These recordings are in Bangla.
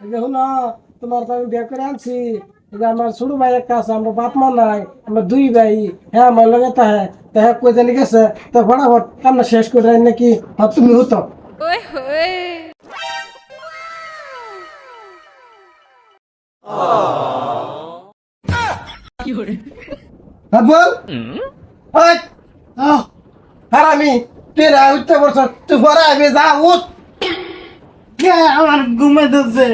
দেখুন তোমার তো আমি বিয়ে করে আনছি এই যে আমার ছোট ভাই একটা আছে আমার বাপ মা নাই আমার দুই ভাই হ্যাঁ আমার লগে তাহে তাহে কই জানি গেছে তো ফটাফট কামনা শেষ করে নাকি আর তুমি হতো ওই হোয় হ্যাঁ বল ওই না উঠতে বলছ তুই পরে আবি যা উঠ। কে আমার ঘুমে ধরছে?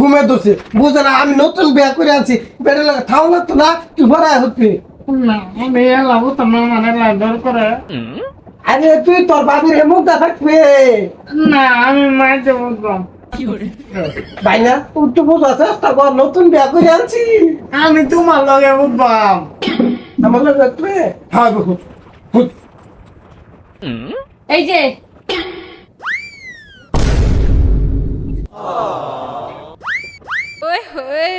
ঘুমে ধরছে? বুঝে না আমি নতুন বিয়ে করে আনছি। বেড়ে লাগে থাও না তো না তুই পরে না আমি তোমার মানে লাইডর করে। আরে তুই তোর বাবির থাকবে। না আমি উঠতে বোঝা কর নতুন বিয়ে করে আনছি। আমি তোমার লগে বুঝলাম আমার লগে তুই হ্যাঁ এই যে। ওই হোয়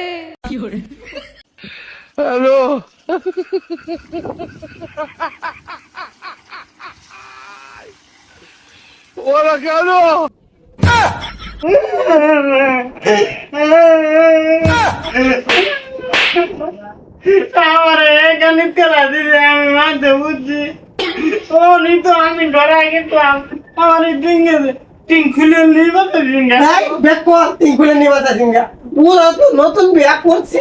আমার এখানে খেলা দিদি আমি মাইতে বুঝছি ও নি তো আমি ডরাই গেছিলাম। আমার ডিঙ্গে টিং খুলে নিবা তো ডিঙ্গে। এই বেক কর তিন খুলে নিবা যা সিঙ্গা পুরা তো নতুন বিয়ে করছি।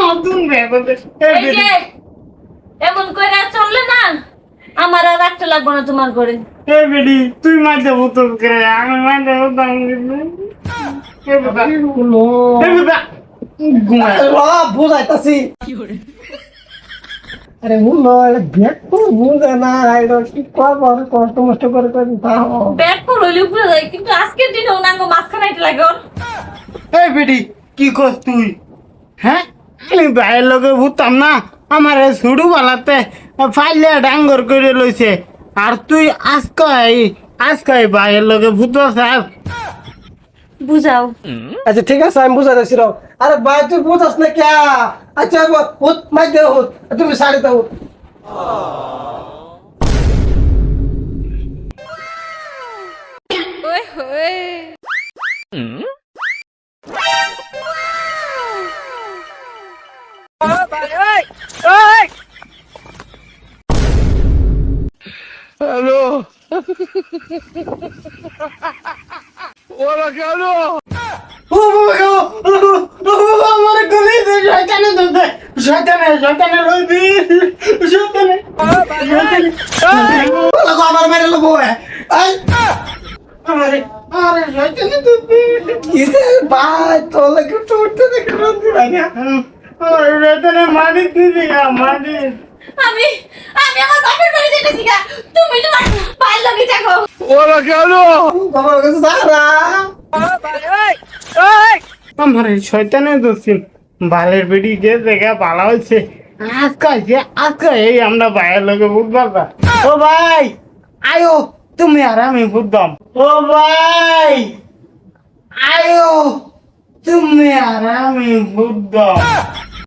নতুন ব্যাপার এই এমন করে চললে না আমার আর রাখতে লাগবো না তোমার ঘরে। এ বেডি তুই মাইতে বুতল করে আমি মাইতে বুতল এ বেটা এ বেটা ঘুমায়। র বুঝাইতাছি আরে হুন বেক করে বুঝে না এটা কি করব কষ্ট মষ্ট করে করে তাও ব্যাগ করে হইলে উপরে যায় কিন্তু আজকের দিনে ওনাঙ্গ মাঝখানে এটা লাগে ওর। এই বেটি কি কর তুই? হ্যাঁ? আমি ভাইয়ের লগে ভুতাম না আমার এই ছুডু বালাতে ফাইলে ডাঙ্গর করে লইছে। আর তুই আজকাই আজকাই ভাইয়ের লগে ভূত স্যার বুঝাও। আচ্ছা ঠিক আছে আমি বুঝাইতেছি রাও। আরে ভাই তুই বুঝাস না কে? আচ্ছা হুত মাই দে হুত। তুমি শাড়ি দাও ওই হোয় ও বাবা শয়তানে রইবি লাগো আমার মেরে লবো আমারে আরে শয়তানে দে কিসে ভাই তো লাগে তো উঠতে দেখো ভাই না? আমার শয়তানে মারি দিদি মারি আমি আমি আমার বাপের বাড়ি যেতেছি গা। তুমি তোমার পায়ের লগে থাকো। বাবার কাছে দাঁড়া আমার এই শয়তানে দোষিন বালের বেডি যে জায়গা পালা হয়েছে, আজকে যে, আজকে এই আমরা ভাইয়ের লোকে বুঝবার ও ভাই, আয়ো, তুমি আর আমি বুঝতাম ও ভাই, আয়ো, তুমি আর আমি বুঝতাম